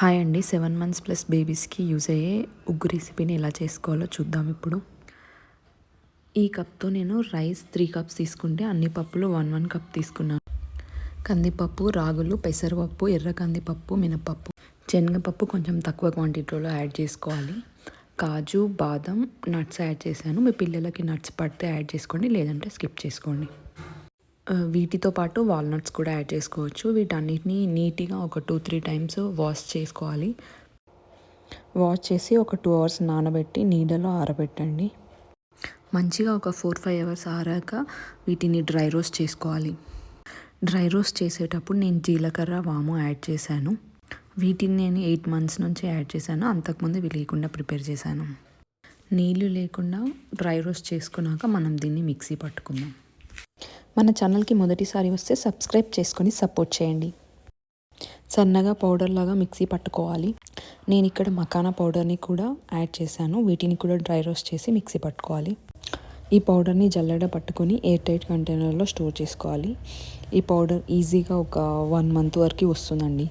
Hi అండి. Seven months plus బేబీస్కి use అయ్యే ఉగ్గు రెసిపీని ఎలా చేసుకోవాలో చూద్దాం ఇప్పుడు. ఈ కప్తో నేను రైస్ త్రీ కప్స్ తీసుకుంటే అన్ని పప్పులు వన్ వన్ కప్ తీసుకున్నాను. కందిపప్పు రాగులు పెసరపప్పు ఎర్ర కందిపప్పు మినపప్పు. శనగపప్పు కొంచెం తక్కువ క్వాంటిటీలో యాడ్ చేసుకోవాలి. కాజు బాదం నట్స్ యాడ్ చేశాను. మీ పిల్లలకి నట్స్ పడితే యాడ్ చేసుకోండి లేదంటే స్కిప్ చేసుకోండి. వీటితో పాటు వాల్నట్స్ కూడా యాడ్ చేసుకోవచ్చు. వీటన్నిటిని నీట్గా ఒక టూ త్రీ టైమ్స్ వాష్ చేసుకోవాలి. వాష్ చేసి ఒక టూ అవర్స్ నానబెట్టి నీడలో ఆరబెట్టండి. మంచిగా ఒక ఫోర్ ఫైవ్ అవర్స్ ఆరాక వీటిని డ్రై రోస్ట్ చేసుకోవాలి. డ్రై రోస్ట్ చేసేటప్పుడు నేను జీలకర్ర వాము యాడ్ చేశాను. వీటిని నేను ఎయిట్ మంత్స్ నుంచి యాడ్ చేశాను. అంతకుముందు ఇవి లేకుండా ప్రిపేర్ చేశాను. నీళ్ళు లేకుండా డ్రై రోస్ట్ చేసుకున్నాక మనం దీన్ని మిక్సీ పట్టుకుందాం. మన ఛానల్కి మొదటిసారి వస్తే సబ్స్క్రైబ్ చేసుకొని సపోర్ట్ చేయండి. సన్నగా పౌడర్ లాగా మిక్సీ పట్టుకోవాలి. నేను ఇక్కడ మకానా పౌడర్ని కూడా యాడ్ చేశాను. వీటిని కూడా డ్రై రోస్ట్ చేసి మిక్సీ పట్టుకోవాలి. ఈ పౌడర్ని జల్లెడ పట్టుకొని ఎయిర్ టైట్ కంటైనర్లో స్టోర్ చేసుకోవాలి. ఈ పౌడర్ ఈజీగా ఒక వన్ మంత్ వరకు వస్తుందండి.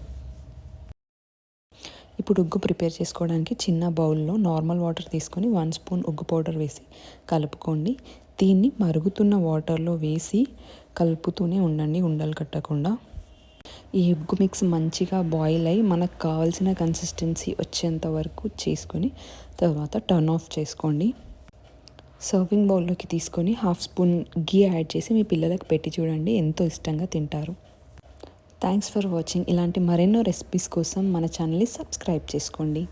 ఇప్పుడు ఉగ్గు ప్రిపేర్ చేసుకోవడానికి చిన్న బౌల్లో నార్మల్ వాటర్ తీసుకొని వన్ స్పూన్ ఉగ్గు పౌడర్ వేసి కలుపుకోండి. దీన్ని మరుగుతున్న వాటర్లో వేసి కలుపుతూనే ఉండండి ఉండలు కట్టకుండా. ఈ ఉగ్గు మిక్స్ మంచిగా బాయిల్ అయ్యి మనకు కావాల్సిన కన్సిస్టెన్సీ వచ్చేంత వరకు చేసుకొని తర్వాత టర్న్ ఆఫ్ చేసుకోండి. సర్వింగ్ బౌల్లోకి తీసుకొని హాఫ్ స్పూన్ గీ యాడ్ చేసి మీ పిల్లలకు పెట్టి చూడండి ఎంతో ఇష్టంగా తింటారు. Thanks for watching. ఇలాంటి మరెన్నో రెసిపీస్ కోసం మన ఛానల్ని సబ్స్క్రైబ్ చేసుకోండి.